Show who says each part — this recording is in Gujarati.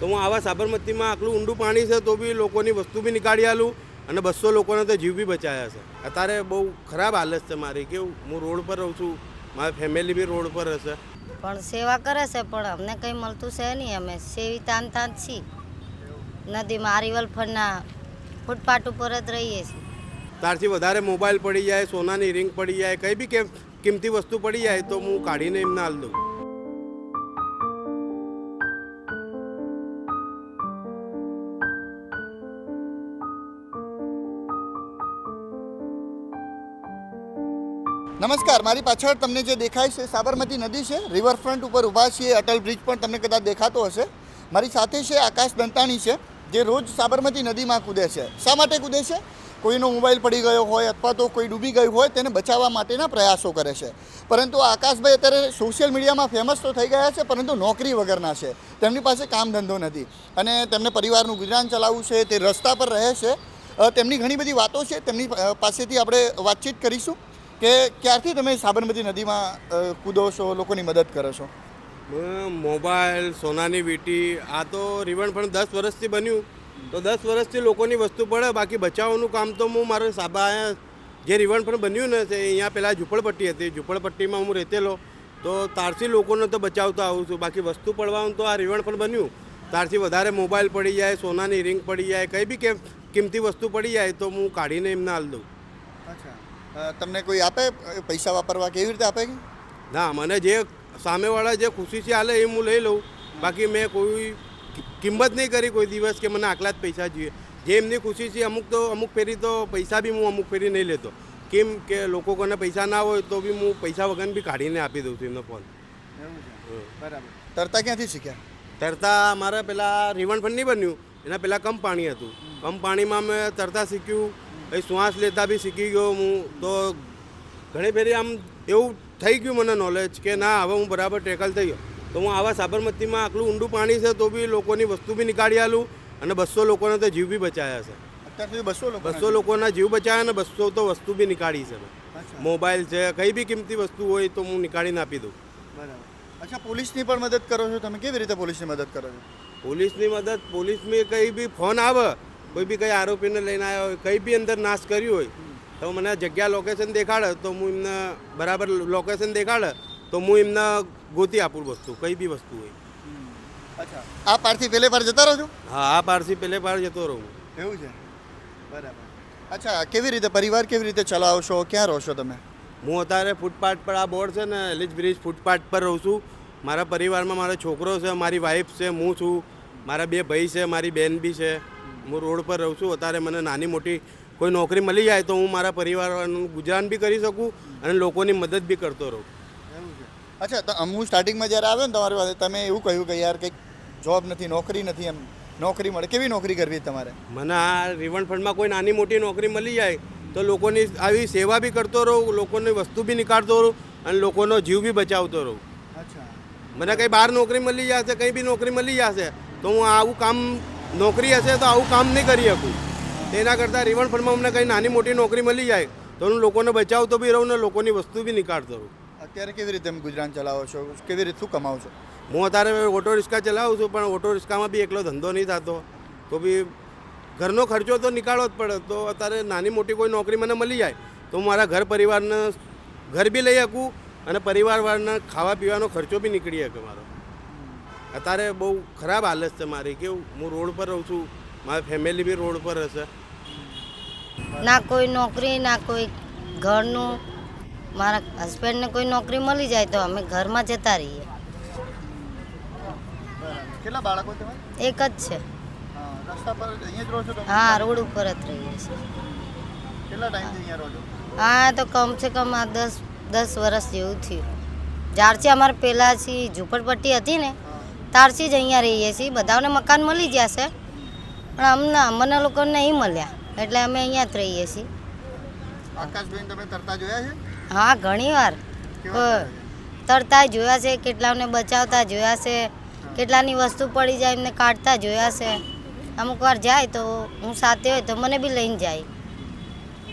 Speaker 1: તો હું આવા સાબરમતીમાં આટલું ઊંડું પાણી છે તો બી લોકોની વસ્તુ બી નીકાળી આલું અને બસો લોકોને તો જીવ બી બચાયા છે. અત્યારે બહુ ખરાબ હાલત છે મારી કેવું? હું રોડ પર રહું છું મારી ફેમિલી બી રોડ પર હશે
Speaker 2: પણ સેવા કરે છે પણ અમને કંઈ મળતું છે નહીં. અમે સેવી તાન તાન છીએ. નદીમાં આરીવલ ફરના ફૂટપાથ ઉપર જ રહીએ છીએ.
Speaker 1: ત્યારથી વધારે મોબાઈલ પડી જાય સોનાની રિંગ પડી જાય કંઈ બી કેમ કિંમતી વસ્તુ પડી જાય તો હું કાઢીને એમને હાલ દઉં.
Speaker 3: નમસ્કાર, મારી પાછળ તમને જે દેખાય છે, સાબરમતી નદી છે રિવરફ્રન્ટ ઉપર ઊભા છીએ, અટલ બ્રિજ પણ તમને કદાચ દેખાતો હશે. મારી સાથે છે આકાશ દંતાણી છે, જે રોજ સાબરમતી નદીમાં કૂદે છે. શા માટે કૂદે છે? કોઈનો મોબાઈલ પડી ગયો હોય અથવા તો કોઈ ડૂબી ગયું હોય, તેને બચાવવા માટેના પ્રયાસો કરે છે. પરંતુ આકાશભાઈ અત્યારે સોશિયલ મીડિયામાં ફેમસ તો થઈ ગયા છે, પરંતુ નોકરી વગરના છે. તેમની પાસે કામ ધંધો નથી. અને તેમને પરિવારનું ગુજરાન ચલાવવું છે, તે રસ્તા પર રહે છે. તેમની ઘણી બધી વાતો છે, તેમની પાસેથી આપણે વાતચીત કરીશું. કે ક્યારથી તમે સાબરમતી નદીમાં કૂદો છો લોકોની મદદ કરો છો
Speaker 1: મોબાઈલ સોનાની વીંટી આ તો રિવન પણ દસ વર્ષથી બન્યું. તો દસ વર્ષથી લોકોની વસ્તુ પડે બાકી બચાવવાનું કામ તો હું મારે સાબા જે રિવણ પણ બન્યું ને તે અહીંયા પહેલાં ઝૂંપડપટ્ટી હતી. ઝૂંપડપટ્ટીમાં હું રહેતેલો. તો તારથી લોકોને તો બચાવતો આવું છું. બાકી વસ્તુ પડવાનું તો આ રિવણ પણ બન્યું. તારથી વધારે મોબાઈલ પડી જાય સોનાની રિંગ પડી જાય કંઈ બી કે કિંમતી વસ્તુ પડી જાય તો હું કાઢીને એમને હાલ દઉં.
Speaker 3: અચ્છા. તમને કોઈ આપે? પૈસા વાપરવા કેવી રીતે આપે કે?
Speaker 1: ના મને જે સામેવાળા જે ખુશીથી હાલે એ હું લઈ લઉં. બાકી મેં કોઈ કિંમત નહીં કરી કોઈ દિવસ કે મને આટલા જ પૈસા જોઈએ. જે એમની ખુશી છે અમુક તો અમુક ફેરી તો પૈસા બી હું અમુક ફેરી નહીં લેતો. કેમ કે લોકો કોને પૈસા ના હોય તો બી હું પૈસા વગર બી કાઢીને આપી દઉં છું એમનો ફોન
Speaker 3: બરાબર. તરતા ક્યાંથી શીખ્યા?
Speaker 1: તરતા મારે પેલા રિવણ ફંડ નહીં બન્યું. એના પહેલાં કમ પાણી હતું. કમ પાણીમાં મેં તરતા શીખ્યું. પછી શ્વાસ લેતા બી શીખી ગયો હું. તો ઘણી ફેરી આમ એવું થઈ ગયું મને નોલેજ કે ના હવે હું બરાબર ટેકલ થઈ ગયો. તો હું આવા સાબરમતીમાં આટલું ઊંડું પાણી છે તો બી લોકોની વસ્તુ બી નીકાળી આલું અને બસો લોકોને તો જીવ બી બચાયા છે.
Speaker 3: અત્યાર સુધી બસો લોકો
Speaker 1: બસો લોકોના જીવ બચાયા અને બસો તો વસ્તુ બી નીકાળી છે. મોબાઈલ છે કંઈ બી કિંમતી વસ્તુ હોય તો હું નીકાળીને આપી દઉં.
Speaker 3: બરાબર. અચ્છા પોલીસની પણ મદદ કરો છો તમે? કેવી રીતે પોલીસની મદદ કરો છો?
Speaker 1: પોલીસની મદદ પોલીસની કંઈ બી ફોન આવે કોઈ બી કંઈ આરોપીને લઈને આવ્યા હોય કંઈ બી અંદર નાશ કર્યું હોય તો મને જગ્યા લોકેશન દેખાડે તો હું એમને બરાબર લોકેશન દેખાડે તો હું એમને ગોતી આપું વસ્તુ કંઈ બી વસ્તુ હોય.
Speaker 3: અચ્છા. આ પારથી પેલે પાર જતા રહો છો?
Speaker 1: હા આ પારથી પેલે પાર જતો રહું
Speaker 3: એવું છે? બરાબર. અચ્છા કેવી રીતે પરિવાર કેવી રીતે ચલાવો છો? ક્યાં રહો છો તમે?
Speaker 1: હું અત્યારે ફૂટપાથ પર આ બોર્ડ છે ને એલિજ બ્રિજ ફૂટપાથ પર રહું છું. મારા પરિવારમાં મારો છોકરો છે મારી વાઈફ છે હું છું. મારા બે ભાઈ છે મારી બેન બી છે. હું રોડ પર રહું છું અત્યારે મને નાની મોટી કોઈ નોકરી મળી જાય તો હું મારા પરિવારનું ગુજરાન બી કરી શકું અને લોકોની મદદ બી કરતો રહું.
Speaker 3: અચ્છા તો હું સ્ટાર્ટિંગમાં જ્યારે આવ્યો ને તમારી પાસે તમે એવું કહ્યું કે યાર કંઈક જોબ નથી નોકરી નથી એમ. નોકરી મળે. કેવી નોકરી કરવી તમારે?
Speaker 1: મને આ રિવન ફંડમાં કોઈ નાની મોટી નોકરી મળી જાય તો લોકોની આવી સેવા બી કરતો રહું લોકોની વસ્તુ બી નીકાળતો રહું અને લોકોનો જીવ બી બચાવતો રહું.
Speaker 3: અચ્છા.
Speaker 1: મને કંઈ બહાર નોકરી મળી જશે કંઈ બી નોકરી મળી જશે તો હું આવું કામ નોકરી હશે તો આવું કામ નહીં કરી શકું. તેના કરતાં રિવન ફંડમાં અમને કંઈ નાની મોટી નોકરી મળી જાય તો હું લોકોને બચાવતો બી રહું ને લોકોની વસ્તુ બી નીકાળતો રહું
Speaker 3: અત્યારે કેવી રીતે તમે ગુજરાન ચલાવો છો? કેવી રીતે શું કમાવો છો?
Speaker 1: હું અત્યારે ઓટો રિક્ષા ચલાવું છું પણ ઓટો રિક્ષામાં બી એકલો ધંધો નહીં થતો. તો બી ઘરનો ખર્ચો તો નીકાળવો જ પડે. તો અત્યારે નાની મોટી કોઈ નોકરી મને મળી જાય તો હું મારા ઘર પરિવારને ઘર બી લઈ શકું અને પરિવારવાળાને ખાવા પીવાનો ખર્ચો બી નીકળી શકે મારો. અત્યારે બહુ ખરાબ હાલત છે મારી. કેવું? હું રોડ પર રહું છું. મારી ફેમિલી બી રોડ પર હશે.
Speaker 2: ના કોઈ નોકરી ના કોઈ ઘરનું. મારા હસબન્ડને કોઈ નોકરી મળી જાય તો અમે ઘરમાં જતા રહીએ.
Speaker 3: કેટલા બાળકો તમારે?
Speaker 2: એક જ છે.
Speaker 3: રસ્તા પર અહીંયા જ રહો છો
Speaker 2: હા રોડ ઉપર જ રહીએ છીએ.
Speaker 3: કેટલા ટાઈમથી અહીંયા રહો છો?
Speaker 2: હા તો કમ સે કમ આ દસ દસ વર્ષ જેવું થયું. જ્યારથી અમારે પહેલાંથી ઝૂંપડપટ્ટી હતી ને ત્યારથી જ અહીંયા રહીએ છીએ. બધાને મકાન મળી ગયા છે. પણ અમને અમને લોકોને નહીં મળ્યા. એટલે અમે અહીંયા જ રહીએ છીએ.
Speaker 3: આકાશબેન તમે તરતા જોયા છે?
Speaker 2: હા ઘણી વાર. તરતા જોયા છે કેટલાને બચાવતા જોયા છે કેટલાની વસ્તુ પડી જાય એમને કાઢતા જોયા છે. અમુક વાર જાય તો હું સાથે હોય તો મને બી લઈને જાય.